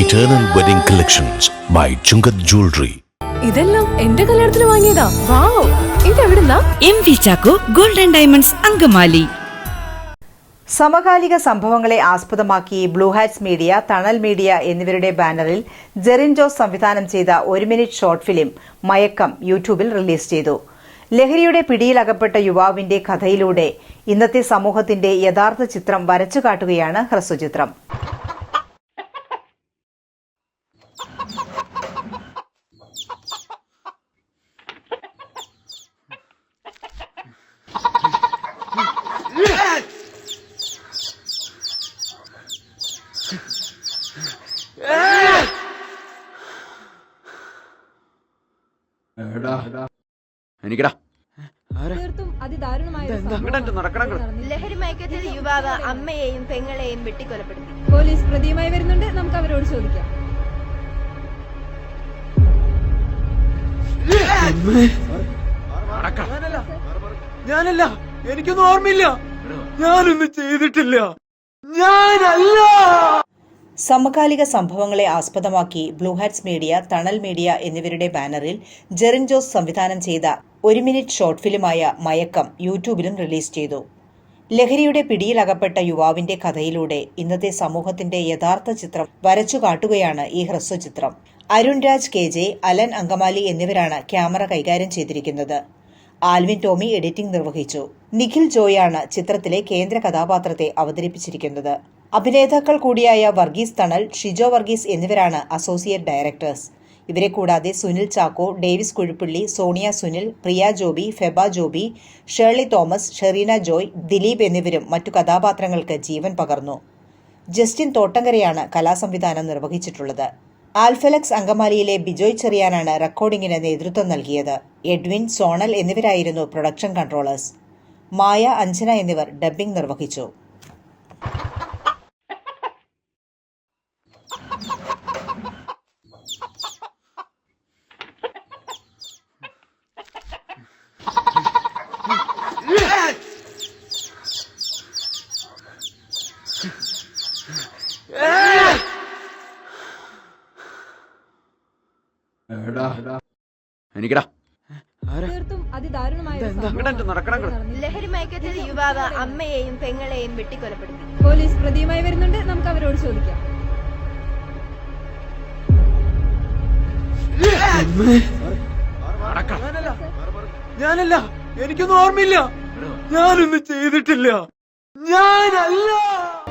Eternal wedding collections by Chungath jewellery ഇതെല്ലാം എന്റെ കല്യാണത്തിന് വാങ്ങിയതാ. Wow ഇതെവിടുന്നാ? M V Chacko golden diamonds Angamaly. സമകാലിക സംഭവങ്ങളെ ആസ്പദമാക്കി blue hats media Thanal media എന്നിവരുടെ ബാനറിൽ ജെറിൻ ജോസ് സംവിധാനം ചെയ്ത ഒരു മിനിറ്റ് ഷോർട്ട് ഫിലിം മയക്കം യൂട്യൂബിൽ റിലീസ് ചെയ്തു. ലഹരിയുടെ പിടിയിലകപ്പെട്ട യുവാവിന്റെ കഥയിലൂടെ ഇന്നത്തെ സമൂഹത്തിന്റെ യഥാർത്ഥ ചിത്രം വരച്ചു കാട്ടുകയാണ് ഹ്രസ്വചിത്രം. എനിക്കടാ. തീർത്തും അതിദാരുണമായ ഒരു സംഭവമാണ് നടന്നത്. ലഹരി മയക്കത്തിൽ യുവാവ് അമ്മയെയും പെങ്ങളെയും വെട്ടിക്കൊലപ്പെടുത്തി. പോലീസ് പ്രതിയുമായി വരുന്നുണ്ട്. നമുക്ക് അവരോട് ചോദിക്കാം. ഞാനല്ല. എനിക്കൊന്നും ഓർമ്മയില്ല. ഞാനൊന്നും ചെയ്തിട്ടില്ല. ഞാനല്ല. സമകാലിക സംഭവങ്ങളെ ആസ്പദമാക്കി blue hats media Thanal media എന്നിവരുടെ ബാനറിൽ ജെറിൻ ജോസ് സംവിധാനം ചെയ്ത ഒരു മിനിറ്റ് ഷോർട്ട് ഫിലിമായ മയക്കം യൂട്യൂബിലും റിലീസ് ചെയ്തു. ലഹരിയുടെ പിടിയിലകപ്പെട്ട യുവാവിന്റെ കഥയിലൂടെ ഇന്നത്തെ സമൂഹത്തിന്റെ യഥാർത്ഥ ചിത്രം വരച്ചു കാട്ടുകയാണ് ഈ ഹ്രസ്വചിത്രം Arun Raj K J Alan Angamaly എന്നിവരാണ് ക്യാമറ കൈകാര്യം ചെയ്തിരിക്കുന്നത്. ആൽവിൻ ടോമി എഡിറ്റിംഗ് നിർവഹിച്ചു. നിഖിൽ ജോയാണ് ചിത്രത്തിലെ കേന്ദ്ര കഥാപാത്രത്തെ അവതരിപ്പിച്ചിരിക്കുന്നത്. അഭിനേതാക്കൾ കൂടിയായ വർഗീസ് തണൽ ഷിജോ വർഗീസ് എന്നിവരാണ് അസോസിയേറ്റ് ഡയറക്ടേഴ്സ്. ഇവരെ കൂടാതെ Sunil Chacko Davis Kuzhippally Sonia Sunil Priya Joby Feba Joby Shirley Thomas Shereena Joy Dileep എന്നിവരും മറ്റു കഥാപാത്രങ്ങൾക്ക് ജീവൻ പകർന്നു. ജസ്റ്റിൻ തോട്ടങ്കരയാണ് കലാസംവിധാനം നിർവഹിച്ചിട്ടുള്ളത്. ആൽഫലക്സ് അങ്കമാലിയിലെ ബിജോയ് ചെറിയാനാണ് റെക്കോർഡിംഗിന് നേതൃത്വം നൽകിയത്. എഡ്വിൻ സോണൽ എന്നിവരായിരുന്നു പ്രൊഡക്ഷൻ കൺട്രോളേഴ്സ്. മായ അഞ്ജന എന്നിവർ ഡബ്ബിംഗ് നിർവഹിച്ചു. എനിക്കടാ. തീർത്തും അതിദാരുണമായ ഒരു സംഭവമാണ് നടന്നത്. ലഹരി മയക്കത്തിൽ യുവാവ് അമ്മയെയും പെങ്ങളെയും വെട്ടിക്കൊലപ്പെടുത്തി. പോലീസ് പ്രതിയുമായി വരുന്നുണ്ട്. നമുക്ക് അവരോട് ചോദിക്കാം. ഞാനല്ല. എനിക്കൊന്നും ഓർമ്മയില്ല. ഞാനൊന്നും ചെയ്തിട്ടില്ല. ഞാനല്ല.